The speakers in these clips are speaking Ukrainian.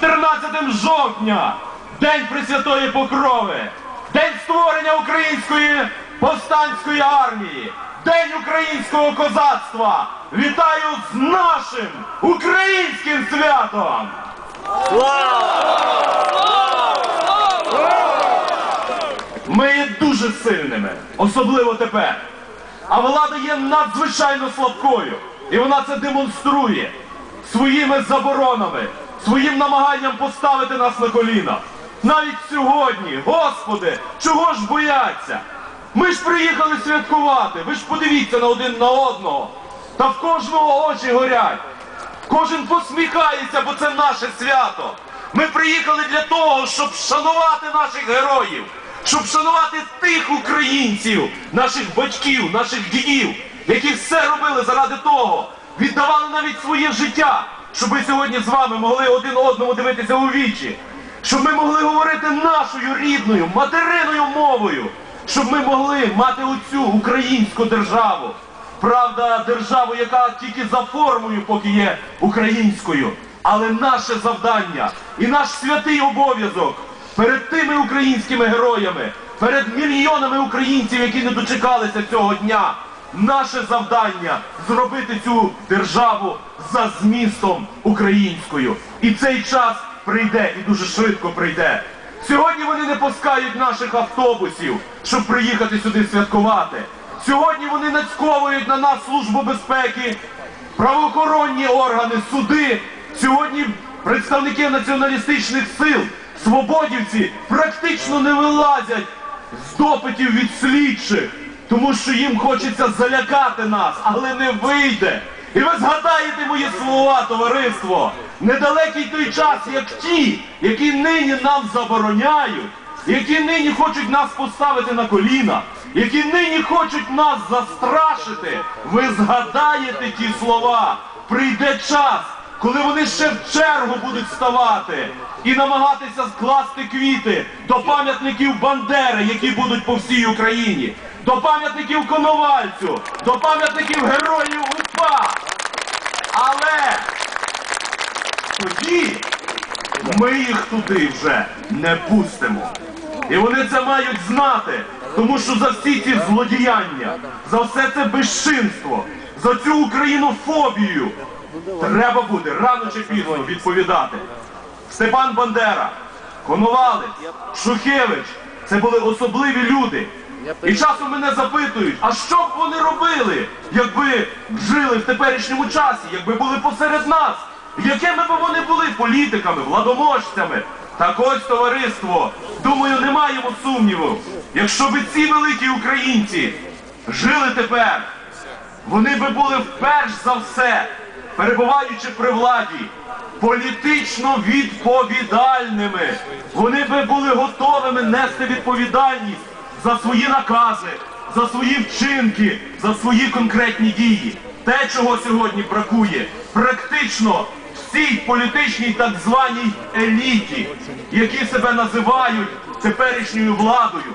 14 жовтня, День Пресвятої Покрови, День створення української повстанської армії, День українського козацтва. Вітаю з нашим українським святом! Ми є дуже сильними, особливо тепер. А влада є надзвичайно слабкою. І вона це демонструє своїми заборонами, своїм намаганням поставити нас на коліна. Навіть сьогодні, Господи, чого ж бояться? Ми ж приїхали святкувати. Ви ж подивіться на один на одного. Та в кожного очі горять. Кожен посміхається, бо це наше свято. Ми приїхали для того, щоб шанувати наших героїв, щоб шанувати тих українців, наших батьків, наших дідів, які все робили заради того, віддавали навіть своє життя, щоб ми сьогодні з вами могли один одному дивитися у вічі, щоб ми могли говорити нашою рідною, материною мовою, щоб ми могли мати оцю українську державу. Правда, державу, яка тільки за формою поки є українською. Але наше завдання і наш святий обов'язок перед тими українськими героями, перед мільйонами українців, які не дочекалися цього дня, наше завдання зробити цю державу за змістом українською. І цей час прийде і дуже швидко прийде. Сьогодні вони не пускають наших автобусів, щоб приїхати сюди святкувати. Сьогодні вони нацьковують на нас службу безпеки, правоохоронні органи, суди. Сьогодні представники націоналістичних сил, свободівці практично не вилазять з допитів від слідчих, тому що їм хочеться залякати нас, але не вийде. І ви згадаєте мої слова, товариство, недалекий той час, як ті, які нині нам забороняють, які нині хочуть нас поставити на коліна, які нині хочуть нас застрашити. Ви згадаєте ті слова. Прийде час, коли вони ще в чергу будуть ставати і намагатися скласти квіти до пам'ятників Бандери, які будуть по всій Україні, до пам'ятників Коновальцю, до пам'ятників героїв УПА. Але тоді ми їх туди вже не пустимо. І вони це мають знати, тому що за всі ці злодіяння, за все це безчинство, за цю українофобію треба буде рано чи пізно відповідати. Степан Бандера, Коновалець, Шухевич це були особливі люди. І часом мене запитують, а що б вони робили, якби жили в теперішньому часі, якби були посеред нас? Якими б вони були політиками, владоможцями? Так ось товариство, думаю, не маємо сумніву. Якщо б ці великі українці жили тепер, вони би були вперш за все, перебуваючи при владі, політично відповідальними. Вони би були готовими нести відповідальність за свої накази, за свої вчинки, за свої конкретні дії. Те, чого сьогодні бракує, практично всій політичній так званій еліті, які себе називають теперішньою владою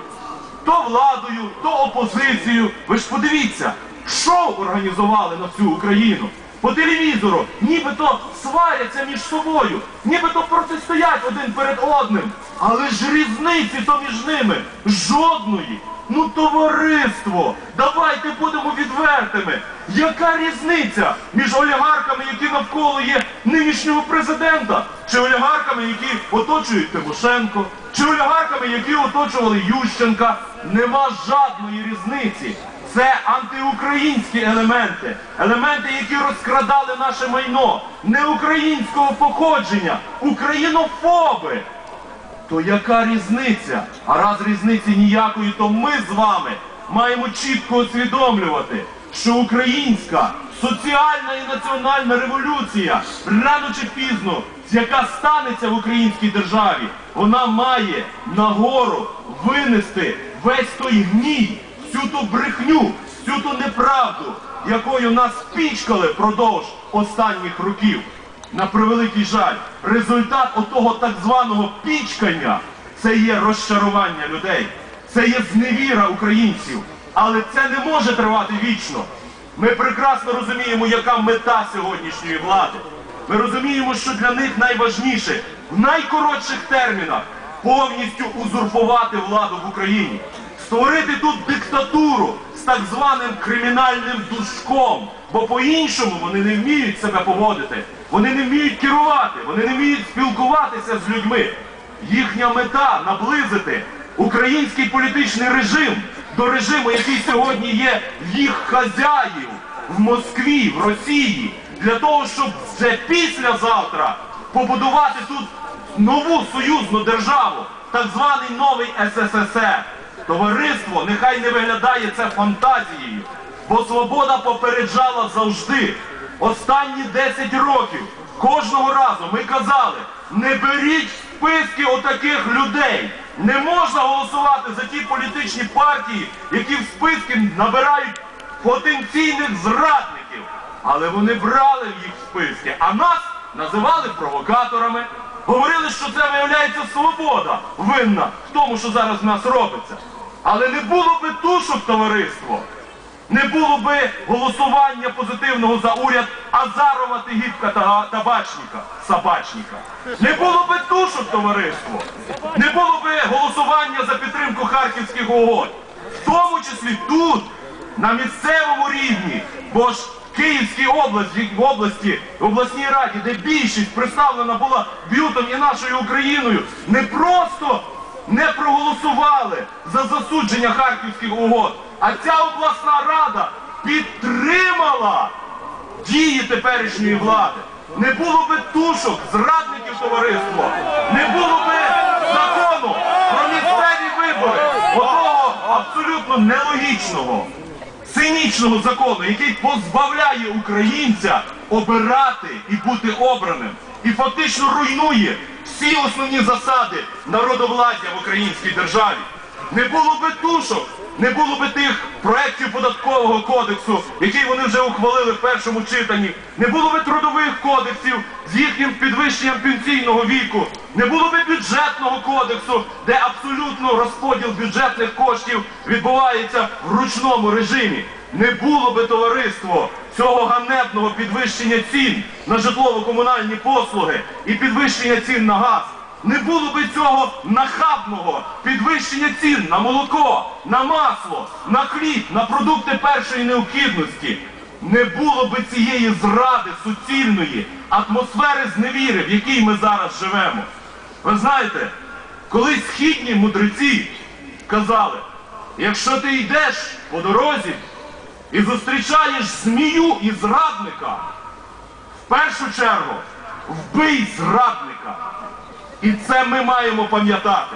то владою, то опозицією. Ви ж подивіться, шоу організували на всю Україну. По телевізору, нібито сваряться між собою, нібито протистоять один перед одним. Але ж різниці то між ними жодної. Ну, товариство, давайте будемо відвертими. Яка різниця між олігархами, які навколо є нинішнього президента, чи олігархами, які оточують Тимошенко, чи олігархами, які оточували Ющенка? Нема жадної різниці. Це антиукраїнські елементи, елементи, які розкрадали наше майно, не українського походження, українофоби. То яка різниця? А раз різниці ніякої, то ми з вами маємо чітко усвідомлювати, що українська соціальна і національна революція рано чи пізно, яка станеться в українській державі, вона має нагору винести весь той гній, всю ту брехню, всю ту неправду, якою нас пічкали впродовж останніх років. На превеликий жаль, результат отого так званого пічкання це є розчарування людей, це є зневіра українців. Але це не може тривати вічно. Ми прекрасно розуміємо, яка мета сьогоднішньої влади. Ми розуміємо, що для них найважніше в найкоротших термінах повністю узурпувати владу в Україні, створити тут диктатуру з так званим кримінальним душком, бо по-іншому вони не вміють себе поводити, вони не вміють керувати, вони не вміють спілкуватися з людьми. Їхня мета наблизити український політичний режим до режиму, який сьогодні є їх хазяїв в Москві, в Росії, для того, щоб вже післязавтра побудувати тут нову союзну державу, так званий новий СССР. Товариство нехай не виглядає це фантазією, бо свобода попереджала завжди. Останні 10 років кожного разу ми казали, не беріть списки отаких людей. Не можна голосувати за ті політичні партії, які в списки набирають потенційних зрадників. Але вони брали їх в списки, а нас називали провокаторами. Говорили, що це виявляється свобода винна в тому, що зараз в нас робиться. Але не було би тушок, товариство. Не було би голосування позитивного за уряд Азарова, Тигіпка та Табачника, Собачника. Не було би тушок, товариство. Не було би голосування за підтримку харківських угод. В тому числі тут, на місцевому рівні, бо ж Київській області, в області, в обласній раді, де більшість представлена була б'ютом і нашою Україною, не просто не проголосували за засудження харківських угод, а ця обласна рада підтримала дії теперішньої влади. Не було би тушок, зрадників товариство, не було би закону про місцеві вибори, отого абсолютно нелогічного, цинічного закону, який позбавляє українця обирати і бути обраним, і фактично руйнує всі основні засади народовладдя в українській державі. Не було би тушок, не було би тих проєктів податкового кодексу, який вони вже ухвалили в першому читанні, не було би трудових кодексів з їхнім підвищенням пенсійного віку, не було би бюджетного кодексу, де абсолютно розподіл бюджетних коштів відбувається в ручному режимі. Не було би товариство цього ганебного підвищення цін на житлово-комунальні послуги і підвищення цін на газ. Не було би цього нахабного підвищення цін на молоко, на масло, на хліб, на продукти першої необхідності. Не було би цієї зради суцільної атмосфери зневіри, в якій ми зараз живемо. Ви знаєте, колись східні мудреці казали, якщо ти йдеш по дорозі і зустрічаєш змію і зрадника, в першу чергу вбий зрадника. І це ми маємо пам'ятати.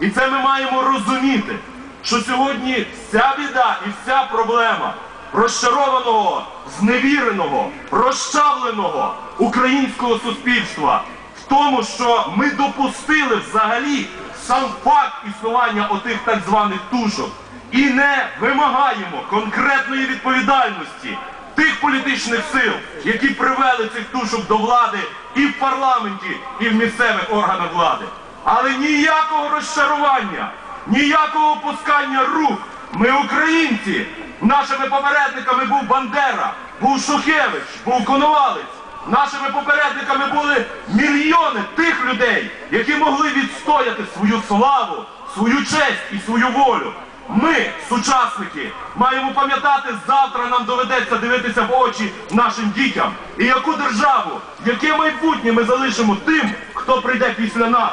І це ми маємо розуміти, що сьогодні вся біда і вся проблема розчарованого, зневіреного, розчавленого українського суспільства в тому, що ми допустили взагалі сам факт існування отих так званих тушок і не вимагаємо конкретної відповідальності тих політичних сил, які привели цих тушок до влади і в парламенті, і в місцевих органах влади. Але ніякого розчарування, ніякого опускання рук. Ми українці. Нашими попередниками був Бандера, був Шухевич, був Коновалець. Нашими попередниками були мільйони тих людей, які могли відстояти свою славу, свою честь і свою волю. Ми, сучасники, маємо пам'ятати, завтра нам доведеться дивитися в очі нашим дітям. І яку державу, яке майбутнє ми залишимо тим, хто прийде після нас.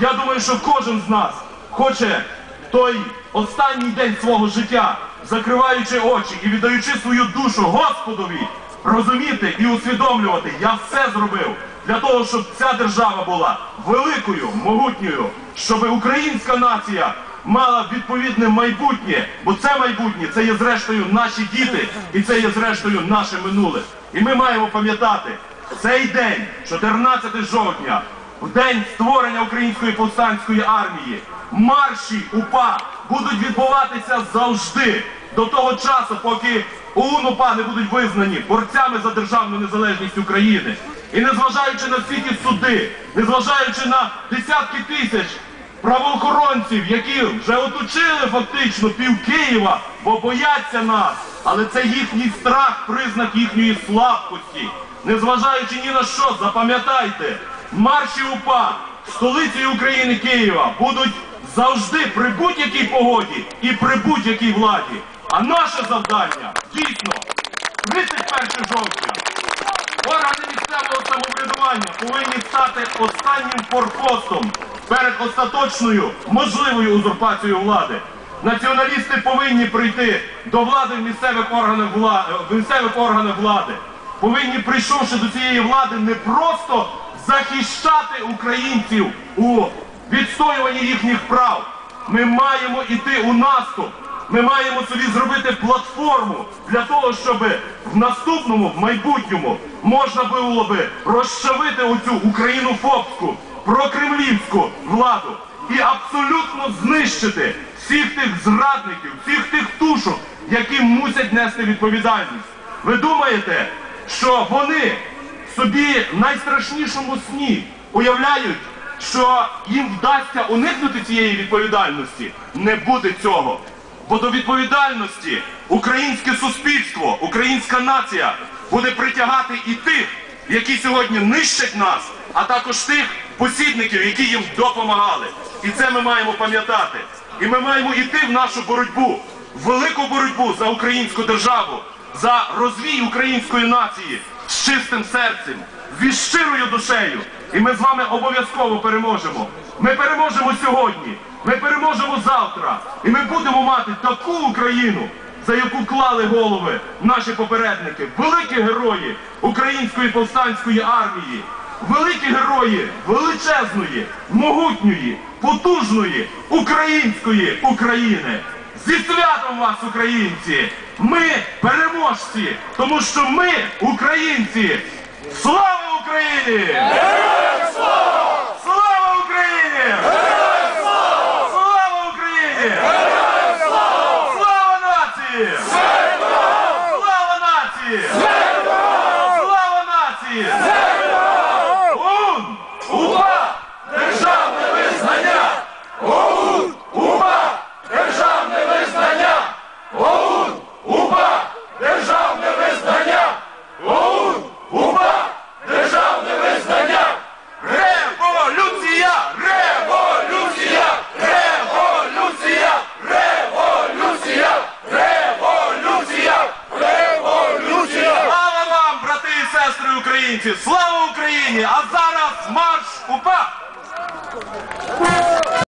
Я думаю, що кожен з нас хоче той останній день свого життя, закриваючи очі і віддаючи свою душу Господові, розуміти і усвідомлювати, я все зробив для того, щоб ця держава була великою, могутньою, щоб українська нація мала відповідне майбутнє, бо це майбутнє це є зрештою наші діти, і це є зрештою наше минуле. І ми маємо пам'ятати цей день, 14 жовтня, в день створення української повстанської армії, марші УПА будуть відбуватися завжди до того часу, поки ОУН УПА не будуть визнані борцями за державну незалежність України. І незважаючи на всі ті суди, незважаючи на десятки тисяч правоохоронців, які вже оточили фактично пів Києва, бо бояться нас. Але це їхній страх, признак їхньої слабкості. Незважаючи ні на що, запам'ятайте, марші УПА столиці України Києва будуть завжди при будь-якій погоді і при будь-якій владі. А наше завдання дійсно 31 жовтня Органи місцевого самоврядування повинні стати останнім форпостом перед остаточною можливою узурпацією влади. Націоналісти повинні прийти до влади в місцевих органах влади, в місцевих органах влади. Повинні, прийшовши до цієї влади, не просто захищати українців у відстоюванні їхніх прав. Ми маємо йти у наступ. Ми маємо собі зробити платформу для того, щоб в наступному, в майбутньому, можна було би розчавити оцю українофобську, прокремлівську владу і абсолютно знищити всіх тих зрадників, всіх тих тушок, які мусять нести відповідальність. Ви думаєте, що вони собі в найстрашнішому сні уявляють, що їм вдасться уникнути цієї відповідальності? Не буде цього. Бо до відповідальності українське суспільство, українська нація буде притягати і тих, які сьогодні нищать нас, а також тих посібників, які їм допомагали. І це ми маємо пам'ятати. І ми маємо йти в нашу боротьбу, велику боротьбу за українську державу, за розвій української нації з чистим серцем, зі щирою душею. І ми з вами обов'язково переможемо. Ми переможемо сьогодні. Ми переможемо завтра, і ми будемо мати таку Україну, за яку клали голови наші попередники, великі герої української повстанської армії, великі герої величезної, могутньої, потужної української України. Зі святом вас, українці! Ми переможці, тому що ми українці! Слава Україні!